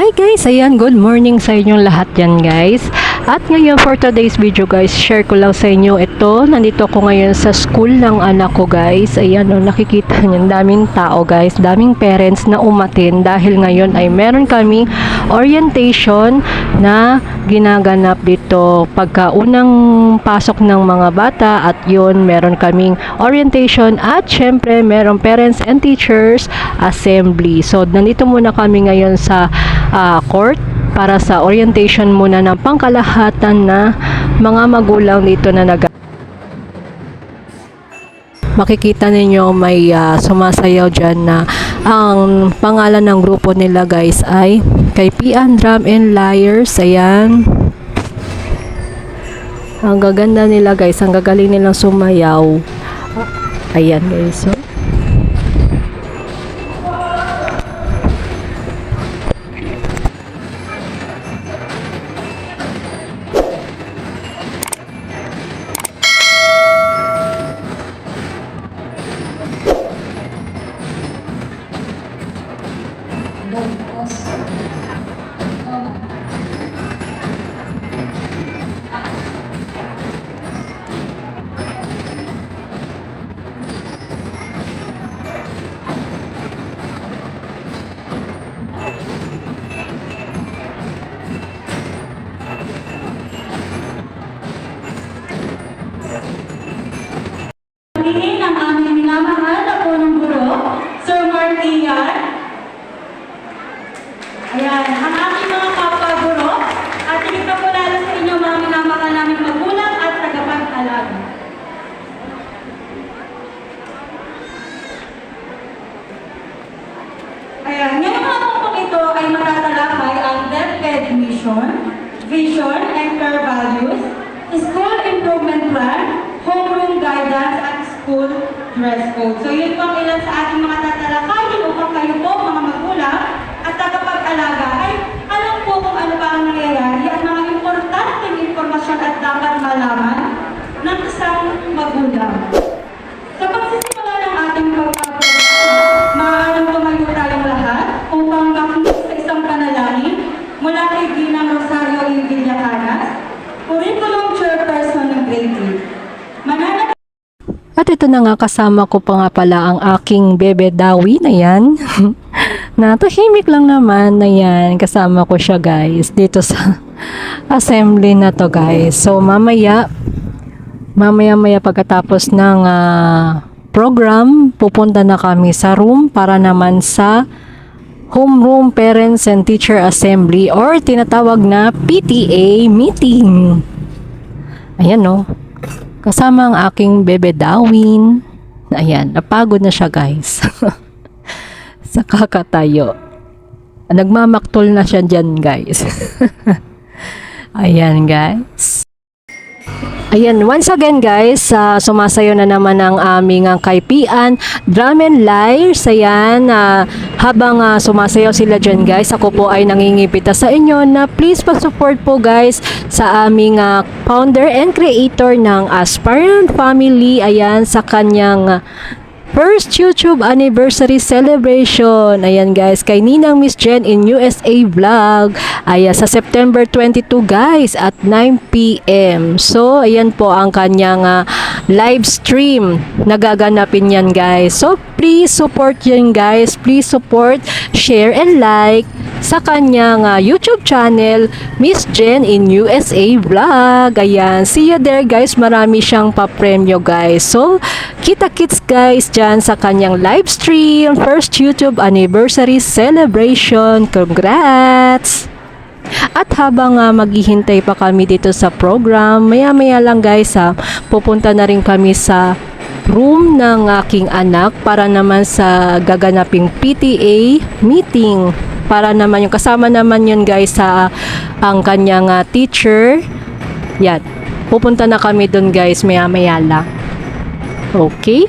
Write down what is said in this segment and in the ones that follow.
Hi guys! Ayan, good morning sa inyong lahat yan guys. At ngayon for today's video guys, share ko lang sa inyo ito. Nandito ko ngayon sa school ng anak ko guys. Ayan o, nakikita niyo, daming tao guys, daming parents na umatin dahil ngayon ay meron kaming orientation na ginaganap dito pagka unang pasok ng mga bata at yun meron kaming orientation at syempre meron parents and teachers assembly. So nandito muna kami ngayon sa ah, court para sa orientation muna ng pangkalahatan na mga magulang dito na nag makikita ninyo may ah, sumasayaw dyan na ang pangalan ng grupo nila guys ay Kaipian Drum and Liars. Ayan. Ang gaganda nila guys. Ang gagaling nilang sumayaw. Ayan guys. So, Mark Ian. Ayan, ang aking mga kapwa-guro, at na po lalo sa inyo mga minamahal naming magulang at tagapag-alaga. Ayan, ngayong hapon po ito ay matatalakay ang DepEd Mission, Vision and Core Values, School Improvement Plan, Homeroom Guidance at School Dress Code. So yun po ang ilan sa ating mga tatalakayin upang kayo po, mga magulang at tagapag-alaga ay alam po kung ano pa ang nangyayari at mga importanteng impormasyon at dapat malaman ng isang magulang. Ito na nga kasama ko pa nga pala ang aking bebe Dawi na yan. na tahimik lang naman na yan. Kasama ko siya guys dito sa assembly na to guys. So mamaya, mamaya maya pagkatapos ng ah, program, pupunta na kami sa room para naman sa homeroom parents and teacher assembly or tinatawag na PTA meeting. Ayan no. Kasama ang aking bebe Darwin. Ayan, napagod na siya guys. Sa kakatayo. Nagmamaktol na siya dyan guys. Ayan guys. Ayan, once again guys, ah, sumasayo na naman ang aming ang kaipian, Drum and Lyres. Ayan, ah, habang ah, sumasayaw sila dyan guys, ako po ay nangingipita sa inyo na please pa-support po guys sa aming ah, founder and creator ng Aspirant Family. Ayan, sa kanyang ah, First YouTube anniversary celebration. Ayan guys, kay Ninang Miss Jen in USA Vlog. Ayan, sa September 22 guys at 9 p.m. So, ayan po ang kanyang ah, live stream. Nagaganapin yan guys. So, please support yan guys. Please support, share, and like sa kanyang ah, YouTube channel, Miss Jen in USA Vlog. Ayan, see you there guys. Marami siyang papremyo guys. So, kita-kits guys dyan sa kanyang live stream. First YouTube anniversary celebration. Congrats! At habang uh, maghihintay pa kami dito sa program, maya-maya lang guys ha, pupunta na rin kami sa room ng aking anak para naman sa gaganaping PTA meeting. Para naman yung kasama naman yun guys sa ang kanyang ah, teacher. Yan. Pupunta na kami doon guys maya-maya lang. Okay?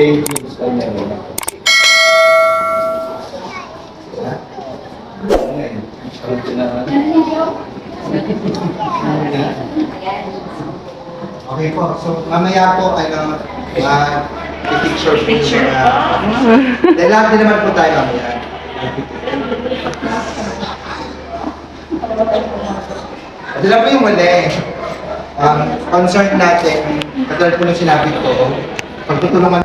Eight years ay meron Okay po. So, mamaya po ay lang ma-picture po yung mga... Dahil lahat din naman po tayo mamaya. Dala po yung mali. Um, concern natin, katulad po nung sinabi ko, pagtutulungan